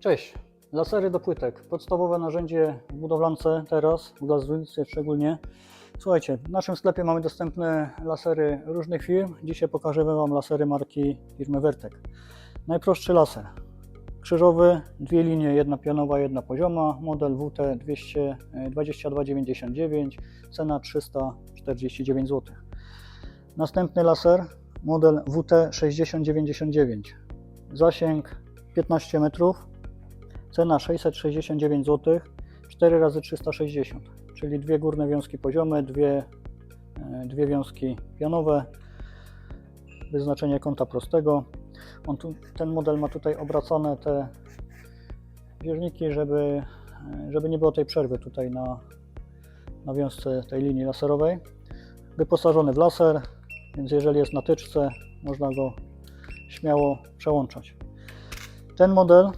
Cześć. Lasery do płytek. Podstawowe narzędzie w budowlance teraz, w glazurce szczególnie. Słuchajcie, w naszym sklepie mamy dostępne lasery różnych firm. Dzisiaj pokażę Wam lasery marki firmy Vertek. Najprostszy laser. Krzyżowy, dwie linie, jedna pionowa, jedna pozioma. Model WT 200, e, 2299, cena 349 zł. Następny laser, model WT 6099. Zasięg 15 metrów, cena 669 zł, 4 razy 360, czyli dwie górne wiązki poziome, dwie, e, dwie wiązki pionowe, wyznaczenie kąta prostego. On tu, ten model ma tutaj obracane te wieżniki, żeby, e, żeby nie było tej przerwy tutaj na, na wiązce tej linii laserowej. Wyposażony w laser, więc jeżeli jest na tyczce, można go śmiało przełączać. Ten model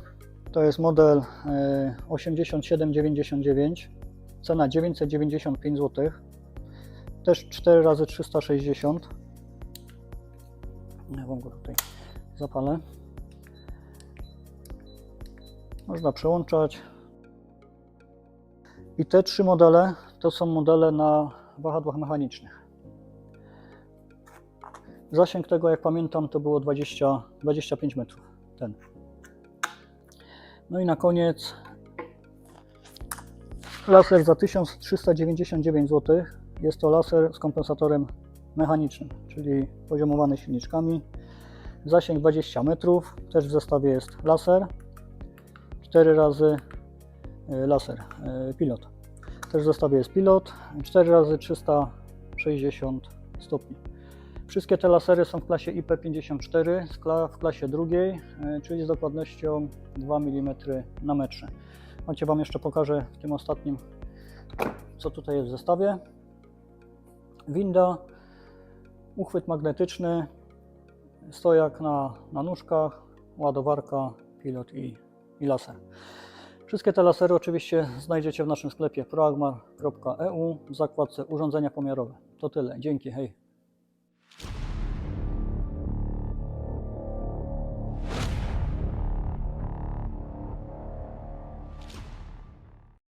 to jest model e, 8799, cena 995 zł, też 4 razy 360. Ja wam go tutaj zapalę. Można przełączać. I te trzy modele to są modele na wahadłach mechanicznych. Zasięg tego, jak pamiętam, to było 20, 25 metrów. Ten. No i na koniec laser za 1399 zł. Jest to laser z kompensatorem mechanicznym, czyli poziomowany silniczkami. Zasięg 20 metrów. Też w zestawie jest laser. 4 razy y, laser, y, pilot. Też w zestawie jest pilot. 4 razy 360 stopni. Wszystkie te lasery są w klasie IP54, w kla- w klasie drugiej, e, czyli z dokładnością 2 mm na metrze. Macie Wam jeszcze pokażę w tym ostatnim, co tutaj jest w zestawie. Winda, uchwyt magnetyczny, stojak na, na nóżkach, ładowarka, pilot i, i laser. Wszystkie te lasery oczywiście znajdziecie w naszym sklepie proagmar.eu w zakładce urządzenia pomiarowe. To tyle. Dzięki, hej.